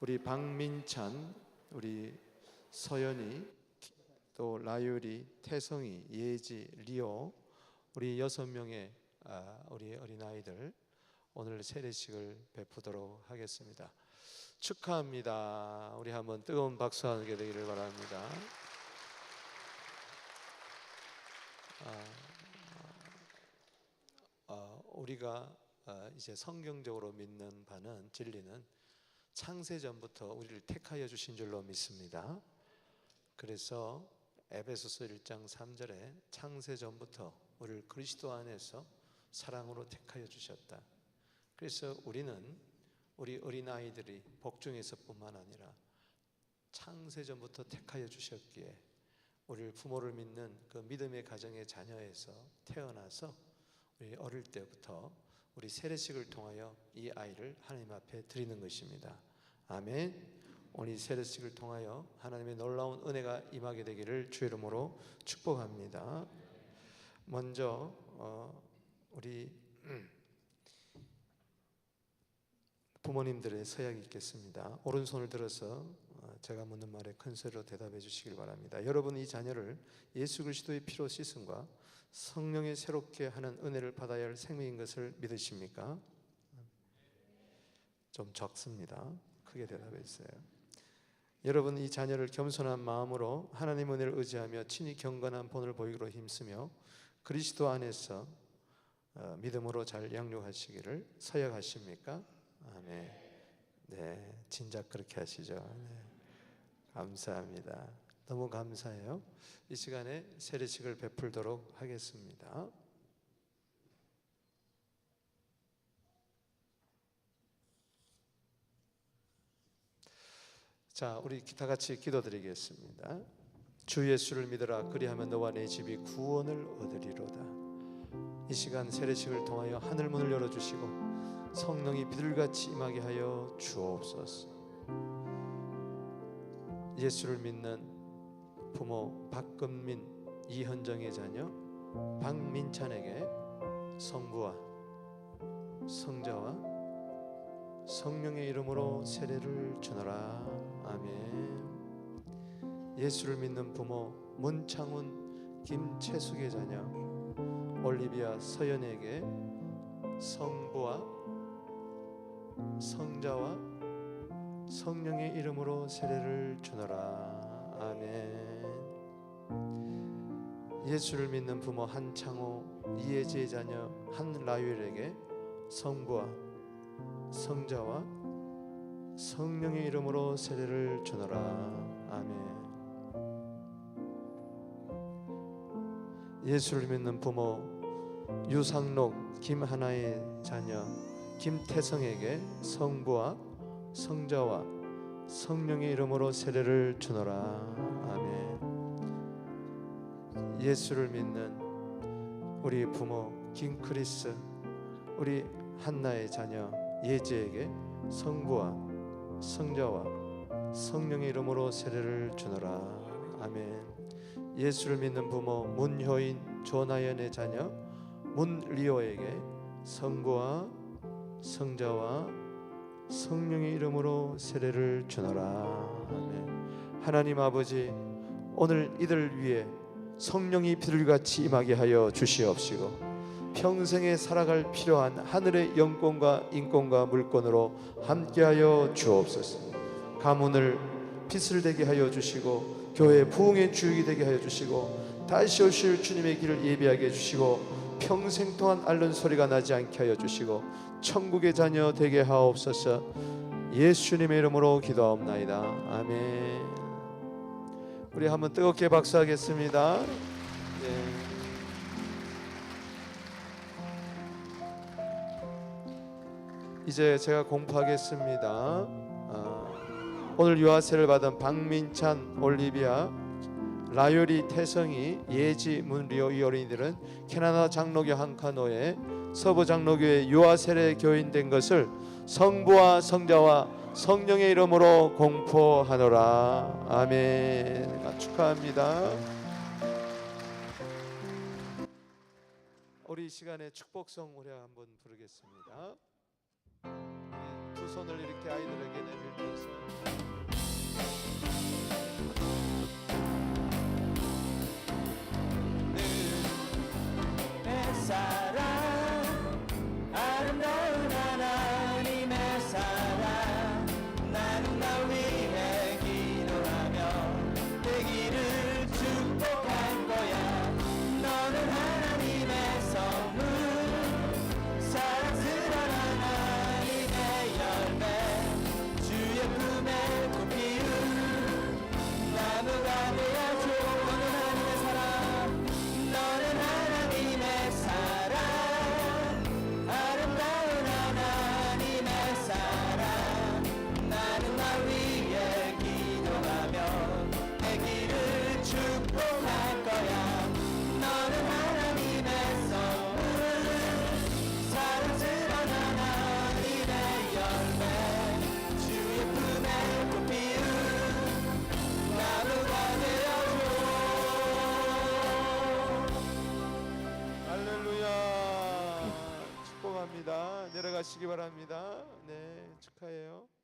우리 박민찬, 우리 서연이, 또 라유리, 태성이, 예지, 리오 우리 여섯 명의 아, 우리 어린 아이들 오늘 세례식을 베푸도록 하겠습니다. 축하합니다. 우리 한번 뜨거운 박수 하게 되기를 바랍니다. 아, 어, 우리가 어, 이제 성경적으로 믿는 바는 진리는 창세 전부터 우리를 택하여 주신 줄로 믿습니다. 그래서 에베소서 1장 3절에 창세 전부터 우리를 그리스도 안에서 사랑으로 택하여 주셨다. 그래서 우리는 우리 어린 아이들이 복중에서뿐만 아니라 창세 전부터 택하여 주셨기에 우리를 부모를 믿는 그 믿음의 가정의 자녀에서 태어나서 우리 어릴 때부터 우리 세례식을 통하여 이 아이를 하나님 앞에 드리는 것입니다. 아멘. 오늘 이 세례식을 통하여 하나님의 놀라운 은혜가 임하게 되기를 주 이름으로 축복합니다. 먼저 어, 우리 부모님들의 서약이 있겠습니다. 오른손을 들어서 어, 제가 묻는 말에 큰 소리로 대답해 주시길 바랍니다. 여러분 이 자녀를 예수 그리스도의 피로 씻음과 성령의 새롭게 하는 은혜를 받아야 할 생명인 것을 믿으십니까? 좀 적습니다. 크게 대답해 주세요. 여러분 이 자녀를 겸손한 마음으로 하나님 은혜를 의지하며 친히 경건한 본을 보이기로 힘쓰며 그리스도 안에서 어, 믿음으로 잘 양육하시기를 서약하십니까? 아멘. 네, 진작 그렇게 하시죠. 네. 감사합니다. 너무 감사해요. 이 시간에 세례식을 베풀도록 하겠습니다. 자, 우리 다 같이 기도드리겠습니다. 주 예수를 믿으라 그리하면 너와 내 집이 구원을 얻으리로다. 이 시간 세례식을 통하여 하늘 문을 열어 주시고 성령이 비둘같이 임하게 하여 주옵소서. 예수를 믿는 부모 박건민 이현정의 자녀 박민찬에게 성부와 성자와 성령의 이름으로 세례를 주노라. 아멘. 예수를 믿는 부모 문창훈 김채숙의 자녀 올리비아 서연에게 성부와 성자와 성령의 이름으로 세례를 주노라 아멘. 예수를 믿는 부모 한창호 이혜지의 자녀 한라율에게 성부와 성자와 성령의 이름으로 세례를 주노라. 아멘. 예수를 믿는 부모 유상록 김하나의 자녀 김태성에게 성부와 성자와 성령의 이름으로 세례를 주노라. 아멘. 예수를 믿는 우리 부모 김크리스 우리 한나의 자녀 예지에게 성부와 성자와 성령의 이름으로 세례를 주노라. 아멘. 예수를 믿는 부모 문효인 조나연의 자녀 문리오에게 성부와 성자와 성령의 이름으로 세례를 주노라 아멘 하나님 아버지 오늘 이들 위해 성령이 비둘같이 임하게 하여 주시옵시고 평생에 살아갈 필요한 하늘의 영권과 인권과 물권으로 함께하여 주옵소서. 가문을 빛을 되게 하여 주시고 교회 부흥의 주역이 되게 하여 주시고 다시 오실 주님의 길을 예비하게 해 주시고 평생 동안 앓는 소리가 나지 않게 하여 주시고 천국의 자녀 되게 하옵소서. 예수님의 이름으로 기도하옵나이다. 아멘. 우리 한번 뜨겁게 박수하겠습니다. 네. 이제 제가 공부하겠습니다. 아, 오늘 유아세를 받은 박민찬, 올리비아, 라요리, 태성이, 예지, 문리오 이 어린이들은 캐나다 장로교 한카노에 서부 장로교의 유아세례 교인 된 것을 성부와 성자와 성령의 이름으로 공포하노라. 아멘. 축하합니다. 우리 시간에 축복성 우리 한번 부르겠습니다. 두 손을 이렇게 아이들에게 내밀면서 side. 나가시기 바랍니다. 네, 축하해요.